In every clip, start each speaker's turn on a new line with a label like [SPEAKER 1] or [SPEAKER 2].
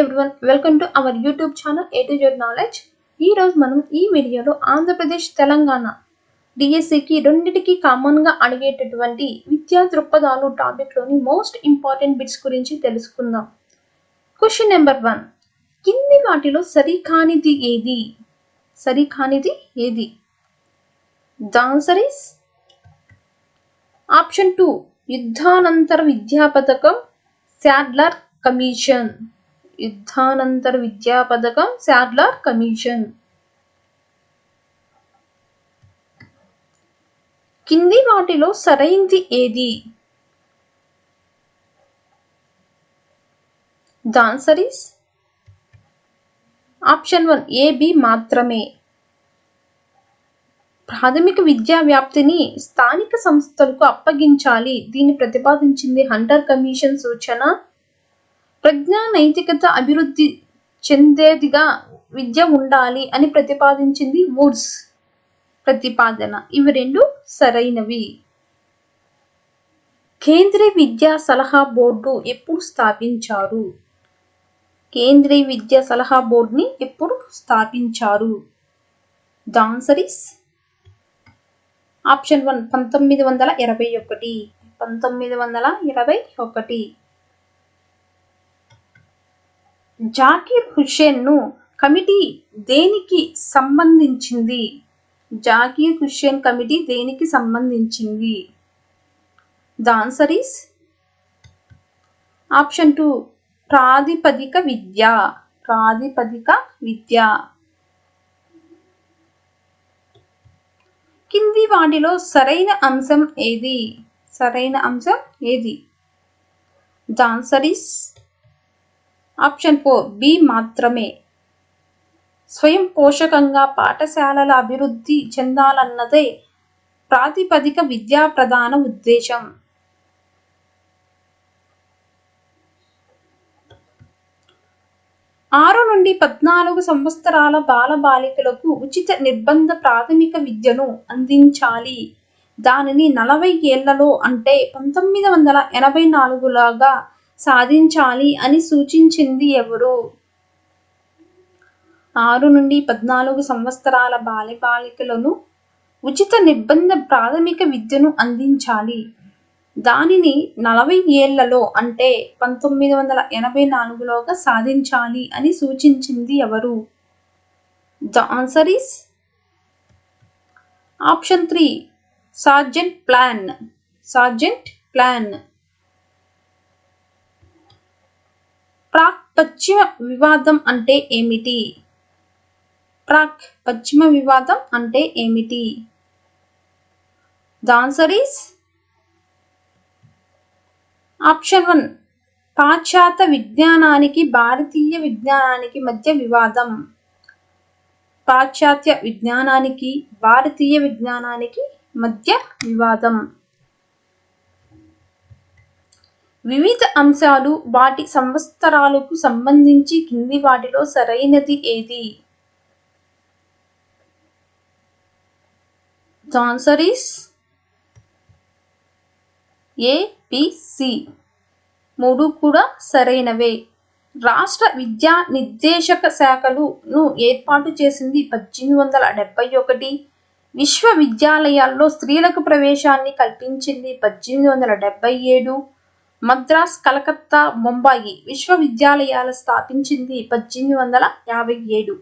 [SPEAKER 1] Everyone welcome to our YouTube channel A to Z knowledge ఈరోజు మనం ఈ వీడియోలో ఆంధ్రప్రదేశ్ తెలంగాణ డిఎస్సికి రెండింటికి కామన్గా అడిగేటటువంటి విద్యా దృక్పథాలు టాపిక్లోని మోస్ట్ ఇంపార్టెంట్ బిట్స్ గురించి తెలుసుకుందాం. క్వశ్చన్ నెంబర్ వన్ కింది వాటిలో సరికానిది ఏది? సరికానిది ఏది? The answer is option two యుద్ధానంతర విద్యా పథకం శాడ్లర్ కమిషన్. యుద్ధానంతర విద్యా పథకం శాడ్లార్ కమిషన్. కింది వాటిలో సరైంది ఏది? The answer is option one A B మాత్రమే. ప్రాథమిక విద్యా వ్యాప్తిని స్థానిక సంస్థలకు అప్పగించాలి. దీన్ని ప్రతిపాదించింది హంటర్ కమిషన్ సూచన ప్రజ్ఞా నైతికత అభివృద్ధి చెందేదిగా విద్య ఉండాలి అని ప్రతిపాదించింది వుడ్స్ ప్రతిపాదన. ఇవి రెండు సరైనవి. కేంద్రీయ విద్యా సలహా బోర్డు ఎప్పుడు స్థాపించారు? కేంద్రీయ విద్యా సలహా బోర్డుని ఎప్పుడు స్థాపించారు? The answer is option one పంతొమ్మిది వందల ఇరవై ఒకటి. పంతొమ్మిది వందల ఇరవై ఒకటి. జాకీర్ హుస్సేన్ను కమిటీ దేనికి సంబంధించింది? జాకీర్ హుస్సేన్ కమిటీ దేనికి సంబంధించింది? The answer is option two ప్రాతిపదిక విద్య. ప్రాతిపదిక విద్య. కింది వాటిలో సరైన అంశం ఏది? సరైన అంశం ఏది? The answer is option four B మాత్రమే. స్వయం పోషకంగా పాఠశాలల అభివృద్ధి చెందాలన్నదే ప్రాతిపదిక విద్యా ప్రధాన ఉద్దేశం. ఆరు నుండి పద్నాలుగు సంవత్సరాల బాలబాలికలకు ఉచిత నిర్బంధ ప్రాథమిక విద్యను అందించాలి. దానిని నలభై ఏళ్ళలో అంటే పంతొమ్మిది వందల ఎనభై నాలుగులాగా సాధించాలి అని సూచించింది ఎవరు? ఆరు నుండి పద్నాలుగు సంవత్సరాల బాలబాలికలను ఉచిత నిర్బంధ ప్రాథమిక విద్యను అందించాలి. దానిని నలభై ఏళ్ళలో అంటే పంతొమ్మిది వందల ఎనభై నాలుగులోగా సాధించాలి అని సూచించింది ఎవరు? The answer is option three Sargent plan. Sargent plan. ప్రాక్ పశ్చిమ వివాదం అంటే ఏమిటి? ప్రాక్ పశ్చిమ వివాదం అంటే ఏమిటి? The answer is option one పాశ్చాత్య విజ్ఞానానికి భారతీయ విజ్ఞానానికి మధ్య వివాదం. పాశ్చాత్య విజ్ఞానానికి భారతీయ విజ్ఞానానికి మధ్య వివాదం. వివిధ అంశాలు వాటి సంవత్సరాలకు సంబంధించి కింది వాటిలో సరైనది ఏది? ద ఆన్సర్ ఈస్ ఏపిసి మూడు కూడా సరైనవే. రాష్ట్ర విద్యా నిర్దేశక శాఖలను ఏర్పాటు చేసింది పద్దెనిమిది వందల డెబ్బై ఒకటి. విశ్వవిద్యాలయాల్లో స్త్రీలకు ప్రవేశాన్ని కల్పించింది పద్దెనిమిది వందల డెబ్బై ఏడు. మద్రాస్ కలకత్తా ముంబాయి విశ్వవిద్యాలయాలు స్థాపించింది పద్దెనిమిది వందల యాభై ఏడు.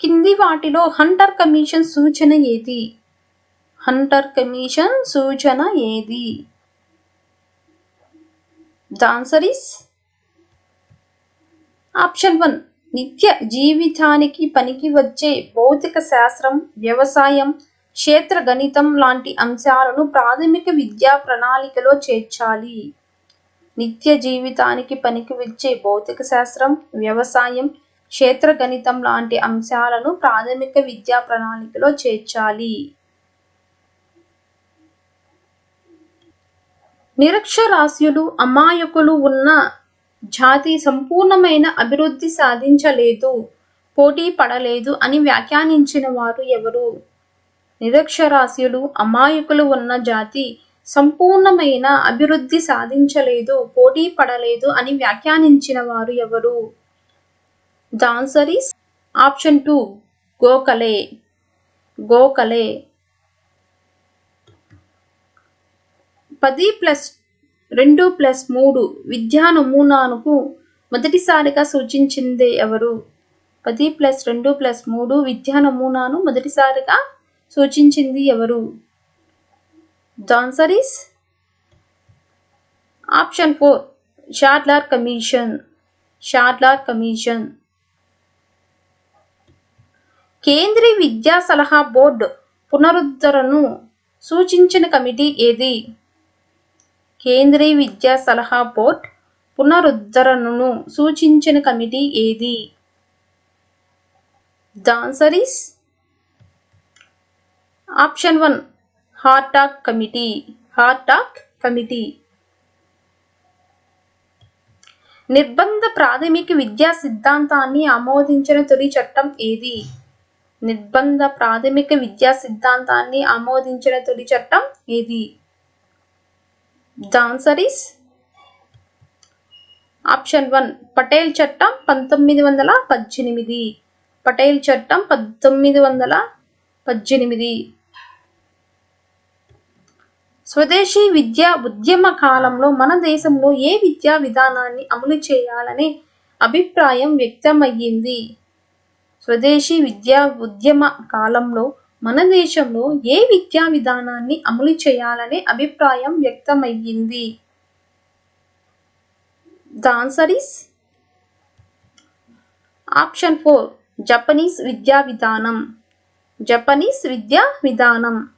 [SPEAKER 1] కింది వాటిలో హంటర్ కమిషన్ సూచన ఏది? హంటర్ కమిషన్ సూచన ఏది? The answer is option one. నిత్య జీవితానికి పనికి వచ్చే భౌతిక శాస్త్రం వ్యవసాయం క్షేత్ర గణితం లాంటి అంశాలను ప్రాథమిక విద్యా ప్రణాళికలో చేర్చాలి. నిత్య జీవితానికి పనికి వచ్చే భౌతిక శాస్త్రం వ్యవసాయం క్షేత్ర గణితం లాంటి అంశాలను ప్రాథమిక విద్యా ప్రణాళికలో చేర్చాలి. నిరక్షరాస్యులు అమాయకులు ఉన్న జాతి సంపూర్ణమైన అభివృద్ధి సాధించలేదు పోటీ పడలేదు అని వ్యాఖ్యానించిన వారు ఎవరు? నిరక్షరాస్యులు అమాయకులు ఉన్న జాతి సంపూర్ణమైన అభివృద్ధి సాధించలేదు పోటీ పడలేదు అని వ్యాఖ్యానించిన వారు ఎవరు? The answer is option two Gokhale. Gokhale. పది ప్లస్ రెండు ప్లస్ మూడు విద్యా నమూనాను మొదటిసారిగా సూచించింది ఎవరు? పది ప్లస్ రెండు ప్లస్ మూడు విద్యా నమూనాను మొదటిసారిగా సూచించింది ఎవరు? The answer is option four Sadler commission. Sadler commission. కేంద్రీయ విద్యా సలహా బోర్డు పునరుద్ధరణను సూచించిన కమిటీ ఏది? కేంద్రీయ విద్యా సలహా బోర్డ్ పునరుద్ధరణను సూచించిన కమిటీ ఏది? The answer is option one Hartog committee. Hartog committee. నిర్బంధ ప్రాథమిక విద్యా సిద్ధాంతాన్ని ఆమోదించిన తొలి చట్టం ఏది? నిర్బంధ ప్రాథమిక విద్యా సిద్ధాంతాన్ని ఆమోదించిన తొలి చట్టం ఏది? The answer is option one Patel చట్టం పంతొమ్మిది వందల పద్దెనిమిది. పటేల్ చట్టం పంతొమ్మిది వందల పద్దెనిమిది. స్వదేశీ విద్యా ఉద్యమ కాలంలో మన దేశంలో ఏ విద్యా విధానాన్ని అమలు చేయాలనే అభిప్రాయం వ్యక్తమయ్యింది. స్వదేశీ విద్యా ఉద్యమ కాలంలో మన దేశంలో ఏ విద్యా విధానాన్ని అమలు చేయాలనే అభిప్రాయం వ్యక్తమయ్యింది. The answer option four Japanese విద్యా విధానం. జపనీస్ విద్యా విధానం.